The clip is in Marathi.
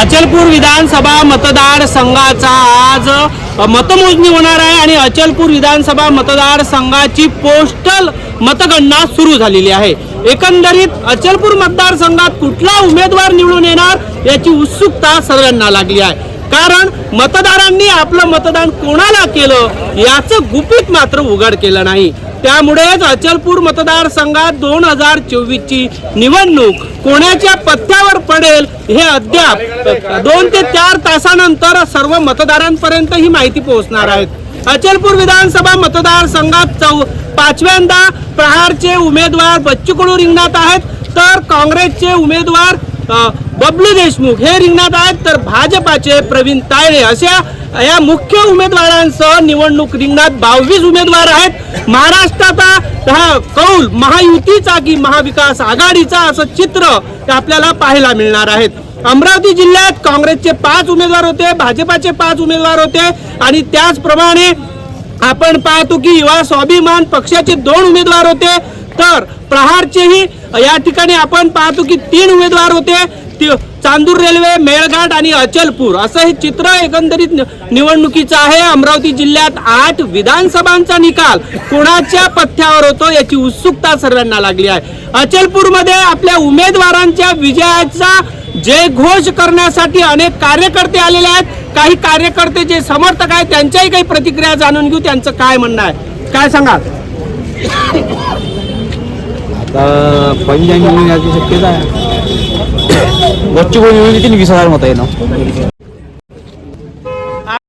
अचलपूर विधानसभा मतदारसंघाचा आज मतमोजणी होणार आहे आणि अचलपूर विधानसभा मतदारसंघाची पोस्टल मतगणना सुरू झालेली आहे. एकंदरीत अचलपूर मतदारसंघात कुठला उमेदवार निवडून येणार याची उत्सुकता सर्वांना लागली आहे. कारण मतदारांनी आपलं मतदान कोणाला केलं याचं गुपित मात्र उघड केलं नाही. त्यामुळेच अचलपूर मतदारसंघात दोन हजार चोवीसची निवडणूक कोणाच्या पत्त्यावर पडेल हे अद्याप दोन ते चार तासानंतर सर्व मतदारांपर्यंत ही माहिती पोहोचणार आहेत. अचलपूर विधानसभा मतदारसंघात चौ पाचव्यांदा प्रहारचे उमेदवार बच्चू कडू रिंगणात आहेत. तर काँग्रेसचे उमेदवार बबलू देशमुख हे रिंगणात आहेत तर भाजपाचे प्रवीण तायडे अशा या मुख्य उमेदवारांसह निवडणूक रिंगणात बावीस उमेदवार आहेत. महाराष्ट्राचा हा कौल महायुतीचा की महाविकास आघाडीचा असं चित्र आपल्याला पाहायला मिळणार आहेत अमरावती जिल्ह्यात काँग्रेसचे पाच उमेदवार होते भाजपाचे पाच उमेदवार होते आणि त्याचप्रमाणे आपण पाहतो की युवा स्वाभिमान पक्षाचे दोन उमेदवार होते. तर प्रहारचेही या ठिकाणी आपण पाहतो की तीन उमेदवार होते. चांदूर रेल्वे मेळघाट आणि अचलपूर असं हे चित्र एकंदरीत निवडणुकीचं आहे. अमरावती जिल्ह्यात आठ विधानसभांचा निकाल कोणाच्या पथ्यावर होतो याची उत्सुकता सर्वांना लागली आहे. अचलपूरमध्ये आपल्या उमेदवारांच्या विजयाचा जय घोष करण्यासाठी अनेक कार्यकर्ते आलेले आहेत. काही कार्यकर्ते जे समर्थक आहेत त्यांच्याही काही प्रतिक्रिया जाणून घेऊ. त्यांचं काय म्हणणं आहे? काय सांगाल? आता पंजाब शक्यता आहे. बच्चू कोणी निवडून येतील वीस हजार मत आहे ना